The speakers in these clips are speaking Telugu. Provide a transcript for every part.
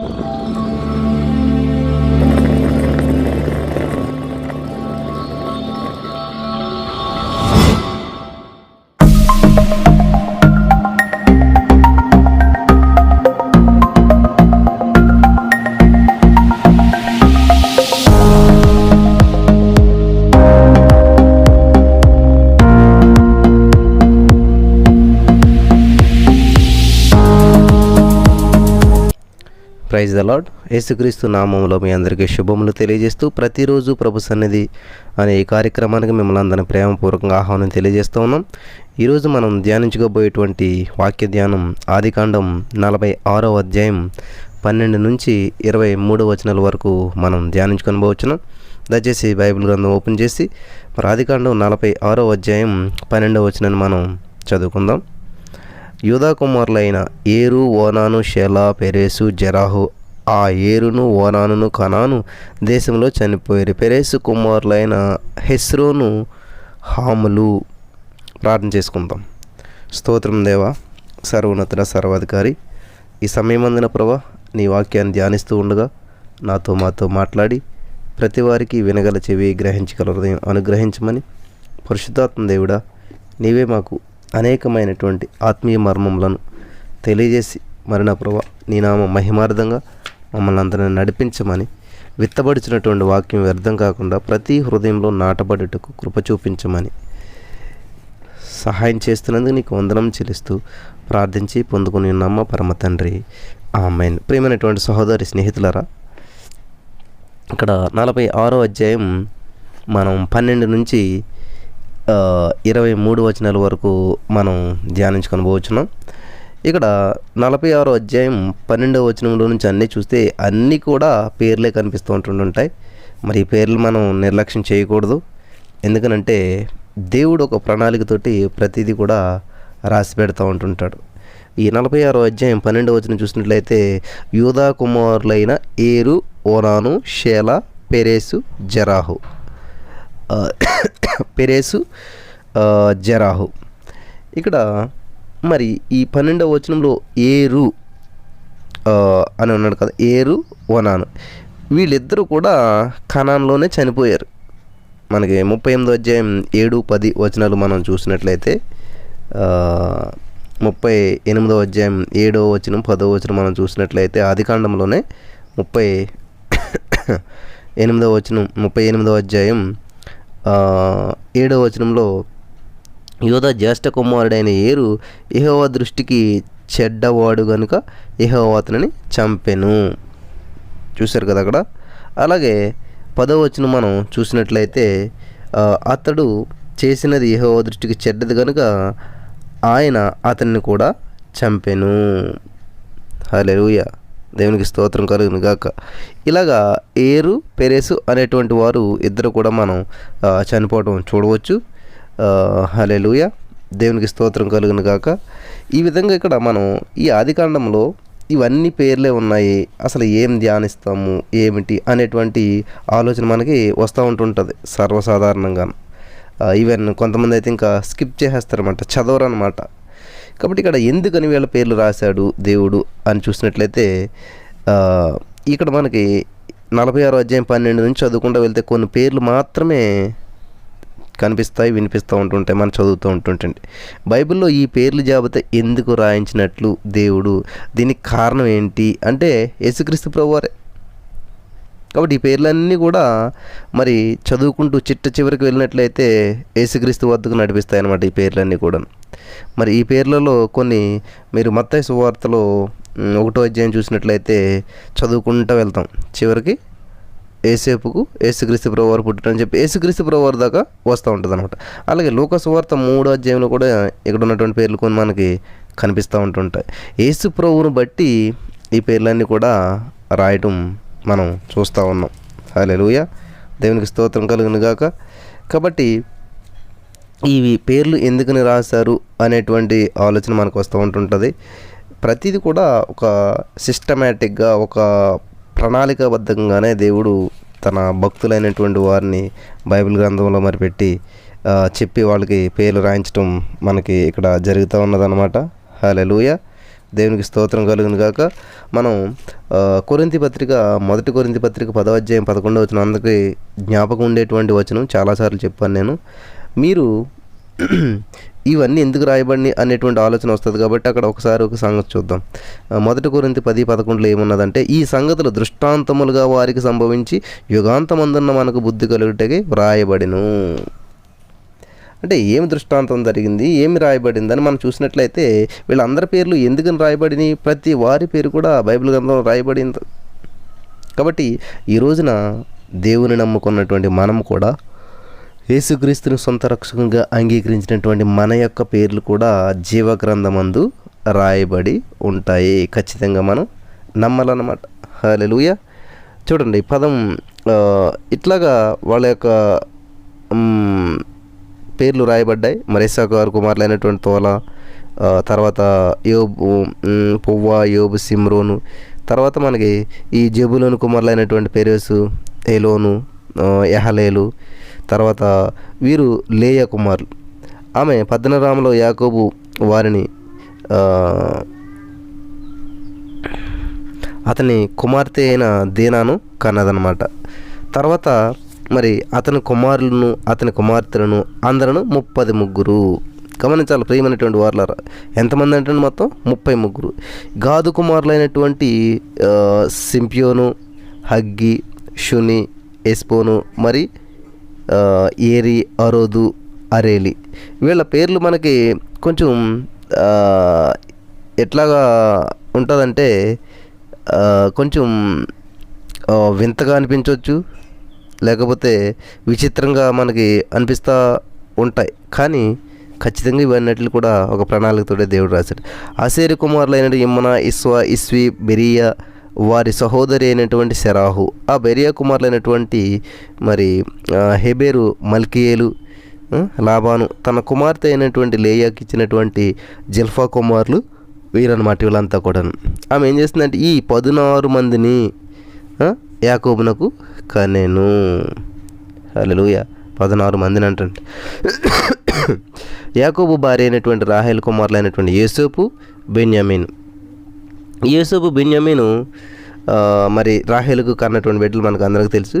うん。ద లాడ్ యేసుక్రీస్తు నామంలో మీ అందరికీ శుభములు తెలియజేస్తూ ప్రతిరోజు ప్రభు సన్నిధి అనే ఈ కార్యక్రమానికి మిమ్మల్ని అందరిని ప్రేమపూర్వకంగా ఆహ్వానం తెలియజేస్తూ ఉన్నాం. ఈరోజు మనం ధ్యానించుకోబోయేటువంటి వాక్య ధ్యానం ఆదికాండం నలభై ఆరో అధ్యాయం పన్నెండు నుంచి ఇరవై మూడో వచనాల వరకు మనం ధ్యానించుకొని పోవచ్చున్నాం దయచేసి బైబిల్ గ్రంథం ఓపెన్ చేసి మరి ఆదికాండం నలభై ఆరో అధ్యాయం పన్నెండవ వచనాన్ని మనం చదువుకుందాం. యూదా కుమారులైన ఏరు ఓనాను షెలా పెరేసు జరాహు ఆ ఏరును ఓనానును కనాను దేశంలో చనిపోయారు. పెరేసు కుమారులైన హెస్రోను హాములు. ప్రార్థన చేసుకుందాం. స్తోత్రం దేవ సర్వోన్నతుడ సర్వాధికారి. ఈ సమయమందిన ప్రభా నీ వాక్యాన్ని ధ్యానిస్తూ ఉండగా నాతో మాతో మాట్లాడి ప్రతి వారికి వినగల చెవి గ్రహించగల హృదయం అనుగ్రహించమని పరిశుద్ధాత్మ దేవుడా నీవే మాకు అనేకమైనటువంటి ఆత్మీయ మర్మములను తెలియజేసి మరణ ప్రభా నీ నామ మహిమార్థంగా మమ్మల్ని అందరిని నడిపించమని విత్తబడిచినటువంటి వాక్యం వ్యర్థం కాకుండా ప్రతి హృదయంలో నాటబడుటకు కృప చూపించమని సహాయం చేస్తున్నందుకు నీకు వందనం చెల్లిస్తూ ప్రార్థించి పొందుకుని నమ్మ పరమ తండ్రి. ఆమెన్. ప్రియమైనటువంటి సహోదరి స్నేహితులరా ఇక్కడ నలభై ఆరో అధ్యాయం మనం పన్నెండు నుంచి ఇరవై మూడు వచనాల వరకు మనం ధ్యానించుకొని పోవచ్చున్నాం ఇక్కడ నలభై ఆరో అధ్యాయం పన్నెండవ వచనంలో నుంచి అన్నీ చూస్తే అన్నీ కూడా పేర్లే కనిపిస్తూ ఉంటుంటాయి మరి ఈ పేర్లు మనం నిర్లక్ష్యం చేయకూడదు. ఎందుకనంటే దేవుడు ఒక ప్రణాళికతోటి ప్రతిదీ కూడా రాసి పెడతా ఉంటుంటాడు. ఈ నలభై ఆరో అధ్యాయం పన్నెండవ వచనం చూసినట్లయితే యూదా కుమారులైన ఏరు ఓనాను షేల పెరేసు జరాహు. పెరేసు జరాహు. ఇక్కడ మరి ఈ పన్నెండవ వచనంలో ఏరు అని ఉన్నాడు కదా. ఏరు వనాను. వీళ్ళిద్దరూ కూడా కణాన్లోనే చనిపోయారు. మనకి ముప్పై ఎనిమిదో అధ్యాయం ఏడు పది వచనాలు మనం చూసినట్లయితే ముప్పై ఎనిమిదో అధ్యాయం ఏడో వచనం పదో వచనం మనం చూసినట్లయితే ఆదికాండంలోనే ముప్పై ఎనిమిదో వచనం ముప్పై ఎనిమిదో అధ్యాయం ఏడో వచనంలో యోధ జ్యేష్ఠ కుమారుడైన ఏరు యెహోవా దృష్టికి చెడ్డవాడు గనుక యెహోవా అతనిని చంపెను. చూశారు కదా అక్కడ? అలాగే పదో మనం చూసినట్లయితే అతడు చేసినది యెహోవా దృష్టికి చెడ్డది కనుక ఆయన అతన్ని కూడా చంపెను. హల్లెలూయా. దేవునికి స్తోత్రం కలుగును గాక ఇలాగా ఏరు పెరేసు అనేటువంటి వారు ఇద్దరు కూడా మనం చనిపోవడం చూడవచ్చు. హలెలుయ దేవునికి స్తోత్రం కలుగును గాక. ఈ విధంగా ఇక్కడ మనం ఈ ఆదికాండంలో ఇవన్నీ పేర్లే ఉన్నాయి. అసలు ఏం ధ్యానిస్తాము ఏమిటి అనేటువంటి ఆలోచన మనకి వస్తూ ఉంటుంటుంది సర్వసాధారణంగా ఈవెన్ కొంతమంది అయితే ఇంకా స్కిప్ చేసేస్తారన్నమాట చదవరు అనమాట కాబట్టి ఇక్కడ ఎందుకని వీళ్ళ పేర్లు రాశాడు దేవుడు అని చూసినట్లయితే ఇక్కడ మనకి నలభై ఆరో అధ్యాయం పన్నెండు నుంచి చదువుకుంటూ వెళ్తే కొన్ని పేర్లు మాత్రమే కనిపిస్తాయి వినిపిస్తూ ఉంటుంటాయి మనం చదువుతూ ఉంటుంటండి బైబిల్లో ఈ పేర్లు జాబితా ఎందుకు రాయించినట్లు దేవుడు దీనికి కారణం ఏంటి? అంటే యేసుక్రీస్తు ప్రభువారే. కాబట్టి ఈ పేర్లన్నీ కూడా మరి చదువుకుంటూ చిట్ట చివరికి వెళ్ళినట్లయితే యేసుక్రీస్తు వద్దకు నడిపిస్తాయి అన్నమాట ఈ పేర్లన్నీ కూడా మరి ఈ పేర్లలో కొన్ని మీరు మత్తాయి సువార్తలో ఒకటో అధ్యాయం చూసినట్లయితే చదువుకుంటూ వెళ్తాం. చివరికి ఏసేపుకు ఏసుక్రీస్తు ప్రభువారు పుట్టడం చెప్పి ఏసుక్రీస్తు ప్రభువారి దాకా వస్తూ ఉంటుంది అనమాట అలాగే లోక సువార్త మూడో అధ్యాయంలో కూడా ఇక్కడ ఉన్నటువంటి పేర్లు కొన్ని మనకి కనిపిస్తూ ఉంటుంటాయి. యేసు ప్రభువును బట్టి ఈ పేర్లన్నీ కూడా రాయటం మనం చూస్తూ ఉన్నాం. హల్లెలూయ. దేవునికి స్తోత్రం కలుగును గాక కాబట్టి ఇవి పేర్లు ఎందుకని రాశారు అనేటువంటి ఆలోచన మనకు వస్తూ ఉంటుంటుంది. ప్రతిదీ కూడా ఒక సిస్టమేటిక్గా ఒక ప్రణాళికాబద్ధంగానే దేవుడు తన భక్తులైనటువంటి వారిని బైబిల్ గ్రంథంలో మరి పెట్టి చెప్పి వాళ్ళకి పేర్లు రాయించడం మనకి ఇక్కడ జరుగుతూ ఉన్నదన్నమాట. లూయ దేవునికి స్తోత్రం కలుగును కాక మనం కొరింతి పత్రిక మొదటి కొరింతి పత్రిక పదవాధ్యాయం పదకొండు పదకొండవ అందుకే జ్ఞాపకం ఉండేటువంటి వచనం చాలాసార్లు చెప్పాను నేను. మీరు ఇవన్నీ ఎందుకు రాయబడి అనేటువంటి ఆలోచన వస్తుంది కాబట్టి అక్కడ ఒకసారి ఒక సంగతి చూద్దాం. మొదటి గురించి పది పదకొండులో ఏమున్నదంటే ఈ సంగతులు దృష్టాంతములుగా వారికి సంభవించి యుగాంతమందున్న మనకు బుద్ధి కలుగుటకి వ్రాయబడిను. అంటే ఏమి దృష్టాంతం జరిగింది ఏమి రాయబడిందని మనం చూసినట్లయితే వీళ్ళందరి పేర్లు ఎందుకని రాయబడినాయి? ప్రతి వారి పేరు కూడా బైబిల్ గ్రంథంలో రాయబడింది. కాబట్టి ఈ రోజున దేవుని నమ్ముకున్నటువంటి మనం కూడా యేసుక్రీస్తుని సొంత రక్షకంగా అంగీకరించినటువంటి మన యొక్క పేర్లు కూడా జీవగ్రంథమందు రాయబడి ఉంటాయి. ఖచ్చితంగా మనం నమ్మాలన్నమాట. హల్లెలూయా. చూడండి ఈ పదం ఇట్లాగా వాళ్ళ యొక్క పేర్లు రాయబడ్డాయి. మరి గారు గారు కుమారులైనటువంటి తోల తర్వాత యోబు పువ్వ యోబు సిమ్రోను తర్వాత మనకి ఈ జబులోను కుమారులైనటువంటి పెరేసు ఏలోను ఎహలేలు తర్వాత వీరు లేయ కుమారులు ఆమె పద్దనరాములో యాకోబు వారిని అతని కుమార్తె అయిన దీనాను కన్నదనమాట తర్వాత మరి అతని కుమారులను అతని కుమార్తెలను అందరూ ముప్పది ముగ్గురు. గమనించాలి ప్రియమైనటువంటి వార్లారా ఎంతమంది అంటే మొత్తం? ముప్పై ముగ్గురు. గాదు కుమారులైనటువంటి అయినటువంటి సింపియోను హగ్గి షుని ఎస్పోను మరి ఏరి అరోదు అరేలి. వీళ్ళ పేర్లు మనకి కొంచెం ఎట్లాగా ఉంటుందంటే కొంచెం వింతగా అనిపించవచ్చు లేకపోతే విచిత్రంగా మనకి అనిపిస్తూ ఉంటాయి. కానీ ఖచ్చితంగా ఇవన్నట్లు కూడా ఒక ప్రణాళికతోటే దేవుడు రాశాడు. అసేరి కుమారులైన ఇమ్మన ఇస్వా ఇస్వి బెరియా వారి సహోదరి అయినటువంటి సెరాహు ఆ బెరియా కుమారులైనటువంటి మరి హెబేరు మల్కియేలు లాభాను తన కుమార్తె అయినటువంటి లేయాకి ఇచ్చినటువంటి జిల్ఫా కుమారులు వీరన్నమాట వీళ్ళంతా కూడా ఆమె ఏం చేస్తుందంటే ఈ పదునారు మందిని యాకోబునకు కనెను. హల్లెలూయ పదనారు మందిని అంటే యాకోబు భార్య అయినటువంటి రాహేల్ కుమారులైనటువంటి యేసోపు బెన్యామీన్. యూసుఫ్ బెన్యామీను మరి రాహేలుకు కన్నటువంటి బిడ్డలు మనకు అందరికీ తెలుసు.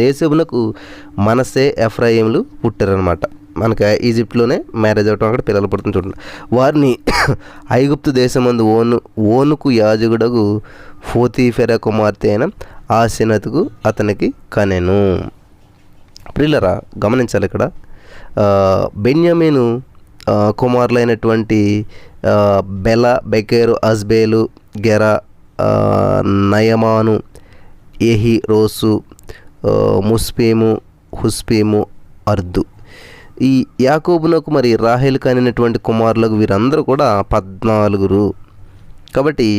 యేసోబునకు మనసే ఎఫ్రాయిములు పుట్టారనమాట మనకి ఈజిప్ట్లోనే మ్యారేజ్ అవటం అక్కడ పిల్లలు పుడుతుంది చూడండి వారిని ఐగుప్తు దేశమందు ఓను ఓనుకు యాజకుడగు ఫోతీఫెర కుమార్తె అయిన ఆసినతుకు అతనికి కనెను. ప్రిల్లరా గమనించాలి ఇక్కడ. ఆ, బెన్యామీను కుమారులైనటువంటి బెల బెకేరు అజ్బేలు గెర నయమాను ఎహి రోసు ముస్పీము హుస్పీము అర్దు. ఈ యాకోబునకు మరి రాహేల్ కానినటువంటి కుమారులకు వీరందరూ కూడా పద్నాలుగురు. కాబట్టి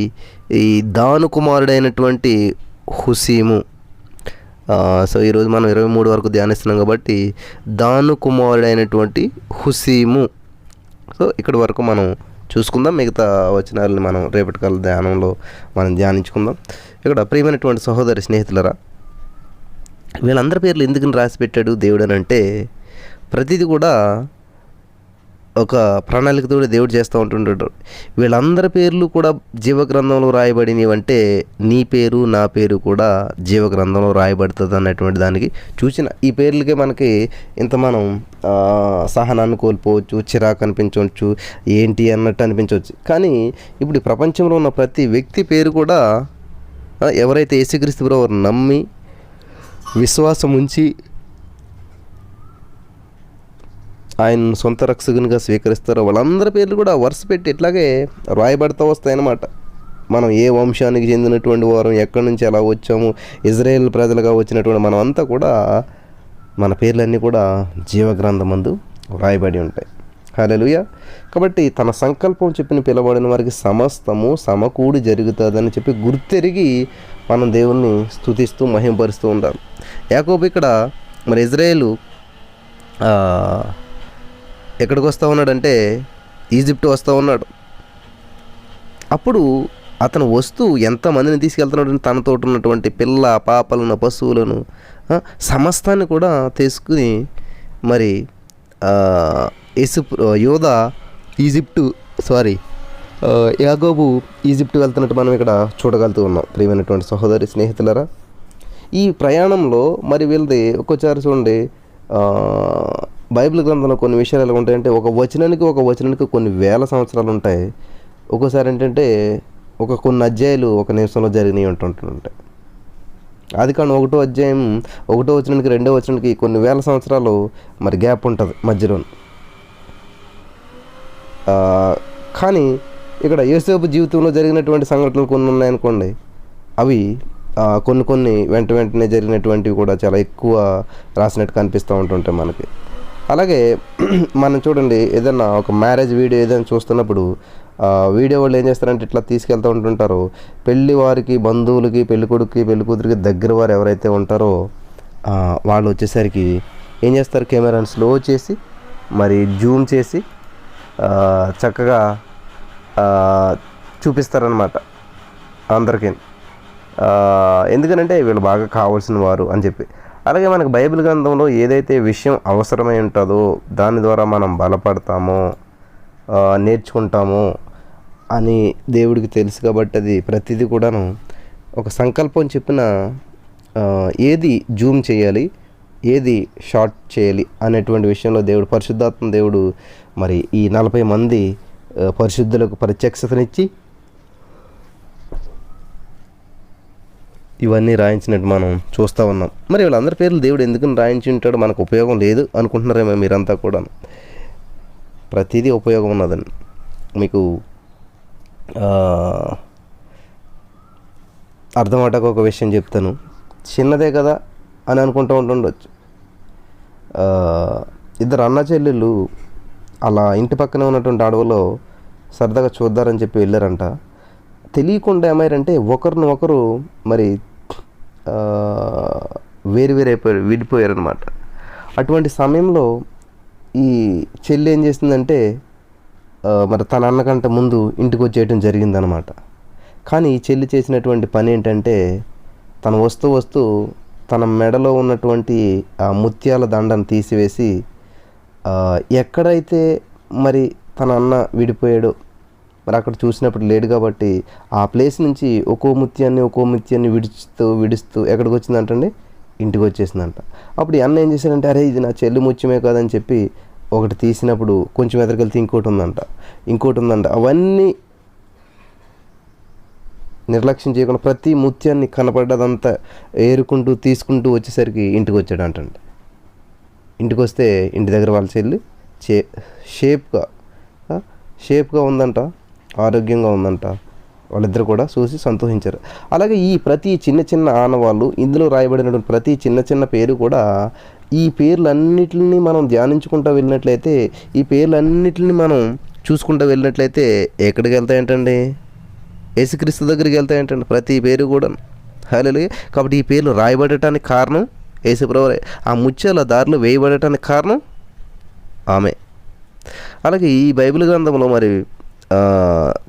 ఈ దాను కుమారుడైనటువంటి హుసీము సో ఈరోజు మనం ఇరవై మూడు వరకు ధ్యానిస్తున్నాం కాబట్టి దాను కుమారుడైనటువంటి హుసీము. సో ఇక్కడి వరకు మనం చూసుకుందాం. మిగతా వచనాలని మనం రేపటి కాల ధ్యానంలో మనం ధ్యానించుకుందాం. ఇక్కడ ప్రియమైనటువంటి సహోదరి స్నేహితులరా వీళ్ళందరి పేర్లు ఎందుకని రాసి పెట్టాడు దేవుడు అని అంటే ప్రతిదీ కూడా ఒక ప్రణాళికతో దేవుడు చేస్తూ ఉంటుంటాడు. వీళ్ళందరి పేర్లు కూడా జీవగ్రంథంలో రాయబడినవి అంటే నీ పేరు నా పేరు కూడా జీవగ్రంథంలో రాయబడుతుంది అన్నటువంటి దానికి చూసిన ఈ పేర్లకే మనకి ఇంత మనం సహనాన్ని కోల్పోవచ్చు చిరాకు అనిపించవచ్చు ఏంటి అన్నట్టు అనిపించవచ్చు. కానీ ఇప్పుడు ఈ ప్రపంచంలో ఉన్న ప్రతి వ్యక్తి పేరు కూడా ఎవరైతే యేసుక్రీస్తు బ్రో నమ్మి విశ్వాసం ఉంచి ఆయన సొంత రక్షకునిగా స్వీకరిస్తారో వాళ్ళందరి పేర్లు కూడా వరుస పెట్టి ఇట్లాగే రాయబడతా వస్తాయన్నమాట. మనం ఏ వంశానికి చెందినటువంటి వారం ఎక్కడి నుంచి ఎలా వచ్చాము ఇజ్రాయేల్ ప్రజలుగా వచ్చినటువంటి మనం అంతా కూడా మన పేర్లన్నీ కూడా జీవగ్రంథమందు రాయబడి ఉంటాయి. హల్లెలూయ. కాబట్టి తన సంకల్పం చెప్పిన పిలబడిన వారికి సమస్తము సమకూడి జరుగుతుందని చెప్పి గుర్తెరిగి మనం దేవుణ్ణి స్తుతిస్తూ మహింపరుస్తూ ఉండాలి. యాకోబు ఇక్కడ మరి ఇజ్రాయేలు ఎక్కడికి వస్తూ ఉన్నాడంటే ఈజిప్ట్ వస్తూ ఉన్నాడు. అప్పుడు అతను వస్తూ ఎంతమందిని తీసుకెళ్తున్నాడు తనతో ఉన్నటువంటి పిల్ల పాపలను పశువులను సమస్తాన్ని కూడా తీసుకుని మరి ఆ, ఇసు యోధ ఈజిప్టు సారీ యాగోబు ఈజిప్ట్ వెళ్తున్నట్టు మనం ఇక్కడ చూడగలుగుతూ ఉన్నాం. ప్రియమైనటువంటి సహోదరి స్నేహితులరా ఈ ప్రయాణంలో మరి వీళ్ళది ఒక్కోసారి చూడండి బైబిల్ గ్రంథంలో కొన్ని విషయాలు ఎలా ఉంటాయంటే ఒక వచనానికి ఒక వచనానికి కొన్ని వేల సంవత్సరాలు ఉంటాయి. ఒక్కోసారి ఏంటంటే ఒక కొన్ని అధ్యాయాలు ఒక నిమిషంలో జరిగినవి ఉంటుంటుంటాయి అది కానీ ఒకటో అధ్యాయం ఒకటో వచనానికి రెండో వచనానికి కొన్ని వేల సంవత్సరాలు మరి గ్యాప్ ఉంటుంది మధ్యలో. కానీ ఇక్కడ యేసేపు జీవితంలో జరిగినటువంటి సంఘటనలు కొన్ని ఉన్నాయనుకోండి అవి కొన్ని కొన్ని వెంట వెంటనే జరిగినటువంటివి కూడా చాలా ఎక్కువ రాసినట్టు కనిపిస్తూ ఉంటుంటాయి మనకి. అలాగే మనం చూడండి ఏదైనా ఒక మ్యారేజ్ వీడియో ఏదైనా చూస్తున్నప్పుడు వీడియో వాళ్ళు ఏం చేస్తారంటే ఇట్లా తీసుకెళ్తూ ఉంటుంటారు. పెళ్ళి వారికి బంధువులకి పెళ్ళి కొడుకుకి పెళ్ళి కూతురికి దగ్గర వారు ఎవరైతే ఉంటారో వాళ్ళు వచ్చేసరికి ఏం చేస్తారు? కెమెరాని స్లో చేసి మరి జూమ్ చేసి చక్కగా చూపిస్తారనమాట అందరికీ. ఎందుకనంటే వీళ్ళు బాగా కావాల్సిన వారు అని చెప్పి. అలాగే మనకు బైబిల్ గ్రంథంలో ఏదైతే విషయం అవసరమై ఉంటుందో దాని ద్వారా మనం బలపడతామో నేర్చుకుంటామో అని దేవుడికి తెలుసు కాబట్టి అది ప్రతిదీ కూడాను ఒక సంకల్పం చెప్పిన ఏది జూమ్ చేయాలి ఏది షార్ట్ చేయాలి అనేటువంటి విషయంలో దేవుడు పరిశుద్ధాత్మ దేవుడు మరి ఈ నలభై మంది పరిశుద్ధులకు ప్రత్యక్షతనిచ్చి ఇవన్నీ రాయించినట్టు మనం చూస్తూ ఉన్నాం. మరి వీళ్ళందరి పేర్లు దేవుడు ఎందుకని రాయించి ఉంటాడు మనకు ఉపయోగం లేదు అనుకుంటున్నారేమో మీరంతా కూడా ప్రతిదీ ఉపయోగం ఉన్నదండి మీకు ఆ, ఒక విషయం చెప్తాను. చిన్నదే కదా అని అనుకుంటూ ఉంటుండొచ్చు. ఇద్దరు అన్న చెల్లెళ్ళు అలా ఇంటి పక్కనే ఉన్నటువంటి అడవిలో సరదాగా చూద్దారని చెప్పి వెళ్ళారంట. తెలియకుండా ఏమైరంటే ఒకరిని ఒకరు మరి వేరు వేరు అయిపోయారు విడిపోయారనమాట అటువంటి సమయంలో ఈ చెల్లి ఏం చేసిందంటే మరి తన అన్నకంటే ముందు ఇంటికి వచ్చేయటం జరిగిందనమాట కానీ ఈ చెల్లి చేసినటువంటి పని ఏంటంటే తను వస్తూ వస్తూ తన మెడలో ఉన్నటువంటి ఆ ముత్యాల దండను తీసివేసి ఎక్కడైతే మరి తన అన్న విడిపోయాడో మరి అక్కడ చూసినప్పుడు లేడు కాబట్టి ఆ ప్లేస్ నుంచి ఒక్కో ముత్యాన్ని ఒక్కో ముత్యాన్ని విడుస్తూ విడుస్తూ ఎక్కడికి వచ్చిందంటండి? ఇంటికి వచ్చేసిందంట. అప్పుడు ఈ అన్న ఏం చేశాడంటే అరే ఇది నా చెల్లి ముత్యమే కాదని చెప్పి ఒకటి తీసినప్పుడు కొంచెం ఎదరికెళ్తే ఇంకోటి ఉందంట. ఇంకోటి ఉందంట. అవన్నీ నిర్లక్ష్యం చేయకుండా ప్రతి ముత్యాన్ని కనపడ్డదంతా ఏరుకుంటూ తీసుకుంటూ వచ్చేసరికి ఇంటికి వచ్చాడు అంటండి ఇంటికి వస్తే ఇంటి దగ్గర వాళ్ళ చెల్లి చే షేప్గా షేప్గా ఉందంట. ఆరోగ్యంగా ఉందంట. వాళ్ళిద్దరు కూడా చూసి సంతోషించారు. అలాగే ఈ ప్రతి చిన్న చిన్న ఆనవాళ్ళు ఇందులో రాయబడినటువంటి ప్రతి చిన్న చిన్న పేరు కూడా ఈ పేర్లన్నిటిని మనం ధ్యానించుకుంటూ వెళ్ళినట్లయితే ఈ పేర్లన్నిటిని మనం చూసుకుంటూ వెళ్ళినట్లయితే ఎక్కడికి వెళ్తాయంటండి? యేసుక్రీస్తు దగ్గరికి వెళ్తాయంటండి ప్రతి పేరు కూడా. హలో కాబట్టి ఈ పేర్లు రాయబడటానికి కారణం యేసుప్రభువే. ఆ ముత్యాల దారిలో వేయబడటానికి కారణం ఆమె. అలాగే ఈ బైబిల్ గ్రంథంలో మరి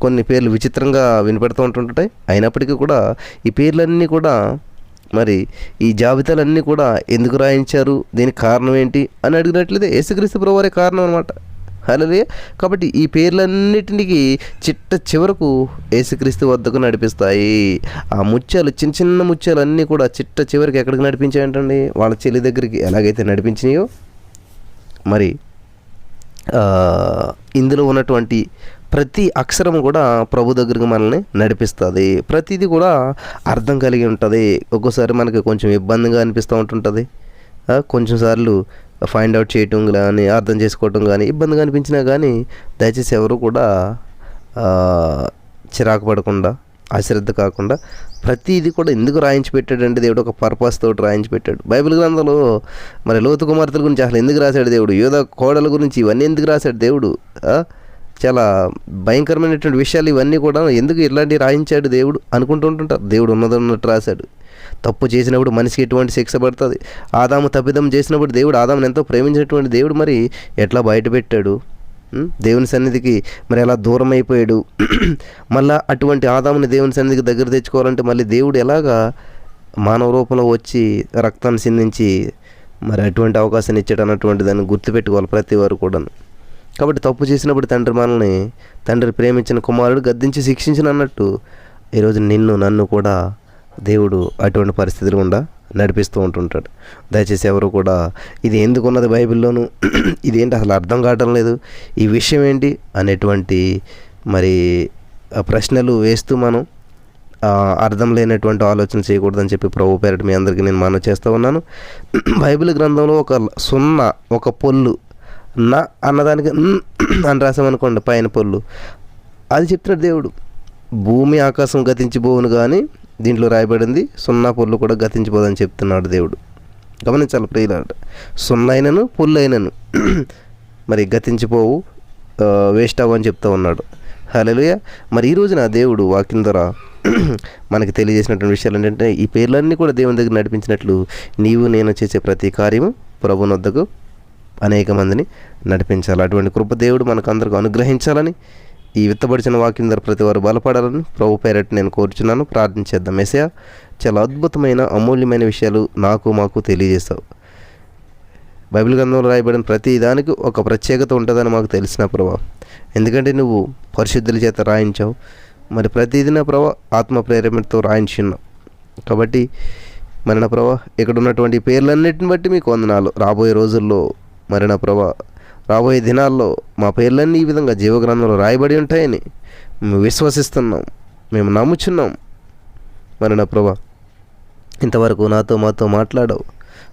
కొన్ని పేర్లు విచిత్రంగా వినపడుతూ ఉంటుంటాయి. అయినప్పటికీ కూడా ఈ పేర్లన్నీ కూడా మరి ఈ జాబితాలన్నీ కూడా ఎందుకు రాయించారు? దీనికి కారణం ఏంటి? అని అడిగినట్లయితే యేసుక్రీస్తు ప్రభువారే కారణం అనమాట అలాగే కాబట్టి ఈ పేర్లన్నిటికి చిట్ట చివరకు యేసుక్రీస్తు వద్దకు నడిపిస్తాయి. ఆ ముత్యాలు చిన్న చిన్న ముత్యాలు అన్నీ కూడా చిట్ట చివరికి ఎక్కడికి నడిపించాయంటండి? వాళ్ళ చెల్లి దగ్గరికి ఎలాగైతే నడిపించినాయో? మరి ఇందులో ఉన్నటువంటి ప్రతి అక్షరం కూడా ప్రభు దగ్గరికి మనల్ని నడిపిస్తుంది. ప్రతిదీ కూడా అర్థం కలిగి ఉంటుంది. ఒక్కోసారి మనకి కొంచెం ఇబ్బందిగా అనిపిస్తూ ఉంటుంటుంది. కొంచెం సార్లు ఫైండ్ అవుట్ చేయటం కానీ అర్థం చేసుకోవటం కానీ ఇబ్బందిగా అనిపించినా కానీ దయచేసి ఎవరు కూడా చిరాకు పడకుండా అశ్రద్ధ కాకుండా ప్రతిదీ కూడా ఎందుకు రాయించి పెట్టాడంటే దేవుడు ఒక పర్పస్ తోటి రాయించి పెట్టాడు. బైబిల్ గ్రంథంలో మరి లోతు కుమార్తెల గురించి అసలు ఎందుకు రాశాడు దేవుడు? యోధ కోడల గురించి ఇవన్నీ ఎందుకు రాశాడు దేవుడు? చాలా భయంకరమైనటువంటి విషయాలు ఇవన్నీ కూడా ఎందుకు ఇలాంటి రాయించాడు దేవుడు అనుకుంటూ ఉంటుంటారు. దేవుడు ఉన్నదన్నట్టు రాశాడు. తప్పు చేసినప్పుడు మనిషికి ఎటువంటి శిక్ష పడుతుంది? ఆదాము తప్పిదం చేసినప్పుడు దేవుడు ఆదాముని ఎంతో ప్రేమించినటువంటి దేవుడు మరి ఎట్లా బయటపెట్టాడు దేవుని సన్నిధికి మరి ఎలా దూరం అయిపోయాడు. మళ్ళా అటువంటి ఆదాముని దేవుని సన్నిధికి దగ్గర తెచ్చుకోవాలంటే మళ్ళీ దేవుడు ఎలాగా మానవ రూపంలో వచ్చి రక్తాన్ని సిందించి మరి అటువంటి అవకాశాన్ని ఇచ్చాడు అన్నటువంటి దాన్ని గుర్తుపెట్టుకోవాలి ప్రతి వారు కూడాను. కాబట్టి తప్పు చేసినప్పుడు తండ్రి మనల్ని తండ్రి ప్రేమించిన కుమారుడు గద్దించి శిక్షించిన అన్నట్టు ఈరోజు నిన్ను నన్ను కూడా దేవుడు అటువంటి పరిస్థితులు గుండా నడిపిస్తూ ఉంటుంటాడు. దయచేసి ఎవరు కూడా ఇది ఎందుకున్నది బైబిల్లోను? ఇదేంటి అసలు అర్థం కావటం లేదు. ఈ విషయం ఏంటి అనేటువంటి మరి ప్రశ్నలు వేస్తూ మనం అర్థం లేనటువంటి ఆలోచన చేయకూడదని చెప్పి ప్రభు పేరటి మీ అందరికీ నేను మనం చేస్తూ ఉన్నాను. బైబిల్ గ్రంథంలో ఒక సున్నా ఒక పొల్లు నా అన్నదానికి అని రాసామనుకోండి పైన పొల్లు అది చెప్తున్నాడు దేవుడు. భూమి ఆకాశం గతించిపోవును కానీ దీంట్లో రాయబడింది సున్నా పొల్లు కూడా గతించిపోదని చెప్తున్నాడు దేవుడు. గమనించాలి ప్రియులాట సున్నా అయినను పొల్లు అయినను. మరి గతించిపోవు వేస్ట్ వేస్ట్ అవ్వని చెప్తా ఉన్నాడు. హలోయ మరి ఈ రోజున దేవుడు వాక్యం ద్వారా మనకి తెలియజేసినటువంటి విషయాలు ఏంటంటే ఈ పేర్లన్నీ కూడా దేవుని దగ్గర నడిపించినట్లు నీవు నేను చేసే ప్రతి కార్యము ప్రభునొద్దకు అనేక మందిని నడిపించాలి. అటువంటి కృప దేవుడు మనకు అందరికీ అనుగ్రహించాలని ఈ విత్తబడిచిన వాక్యం ద్వారా ప్రతి వారు బలపడాలని ప్రభు పేరట్ నేను కోరుచున్నాను. ప్రార్థించేద్దాం మెసయా చాలా అద్భుతమైన అమూల్యమైన విషయాలు నాకు మాకు తెలియజేస్తావు బైబిల్ గ్రంథంలో రాయబడిన ప్రతి దానికి ఒక ప్రత్యేకత ఉంటుందని మాకు తెలిసిన ప్రభా. ఎందుకంటే నువ్వు పరిశుద్ధుల చేత రాయించావు. మరి ప్రతిదిన ప్రభా ఆత్మ ప్రేరణతో రాయించున్నావు. కాబట్టి మన ప్రభా ఇక్కడ ఉన్నటువంటి పేర్లన్నిటిని బట్టి మీకు వందనాలు. రాబోయే రోజుల్లో మరి నా ప్రభా. రాబోయే దినాల్లో మా పేర్లన్నీ ఈ విధంగా జీవగ్రంథంలో రాయబడి ఉంటాయని మేము విశ్వసిస్తున్నాం. మేము నమ్ముచున్నాం. మరి నా ప్రభా ఇంతవరకు నాతో మాతో మాట్లాడావు.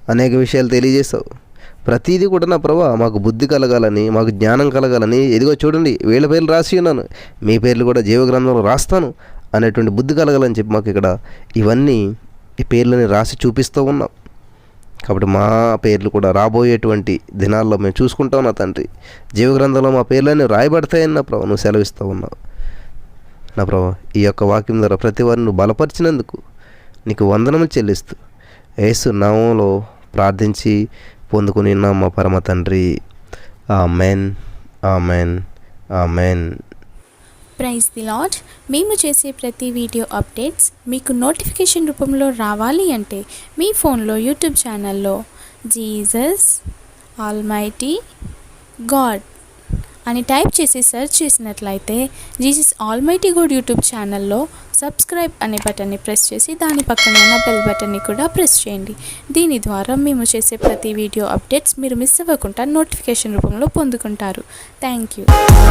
అనేక విషయాలు తెలియజేశావు. ప్రతిదీ కూడా నా ప్రభా మాకు బుద్ధి కలగాలని మాకు జ్ఞానం కలగాలని ఇదిగో చూడండి వీళ్ళ పేర్లు రాసి ఉన్నాను. మీ పేర్లు కూడా జీవగ్రంథంలో రాస్తాను అనేటువంటి బుద్ధి కలగాలని చెప్పి మాకు ఇక్కడ ఇవన్నీ ఈ పేర్లని రాసి చూపిస్తూ ఉన్నాం. కాబట్టి మా పేర్లు కూడా రాబోయేటువంటి దినాల్లో మేము చూసుకుంటాం నా తండ్రి. జీవగ్రంథంలో మా పేర్లన్నీ రాయబడతాయని నా ప్రభా నువ్వు సెలవిస్తూ ఉన్నావు. నా ప్రభా ఈ యొక్క వాక్యం ద్వారా ప్రతి వారిని నువ్వు బలపరిచినందుకు నీకు వందనము చెల్లిస్తూ యేసు నామంలో ప్రార్థించి పొందుకుని ఉన్నాం మా పరమ తండ్రి. ఆ మెన్ ఆ మెన్ ఆ మెన్ ప్రైజ్ ది లాడ్ మేము చేసే ప్రతి వీడియో అప్డేట్స్ మీకు నోటిఫికేషన్ రూపంలో రావాలి అంటే మీ ఫోన్లో యూట్యూబ్ ఛానల్లో జీసస్ ఆల్మైటీ గాడ్ అని టైప్ చేసి సెర్చ్ చేసినట్లయితే జీసస్ ఆల్మైటీ గాడ్ యూట్యూబ్ ఛానల్లో సబ్స్క్రైబ్ అనే బటన్ని ప్రెస్ చేసి దాని పక్కన ఉన్న బెల్ బటన్ని కూడా ప్రెస్ చేయండి. దీని ద్వారా మేము చేసే ప్రతి వీడియో అప్డేట్స్ మీరు మిస్ అవ్వకుండా నోటిఫికేషన్ రూపంలో పొందుకుంటారు. Thank you.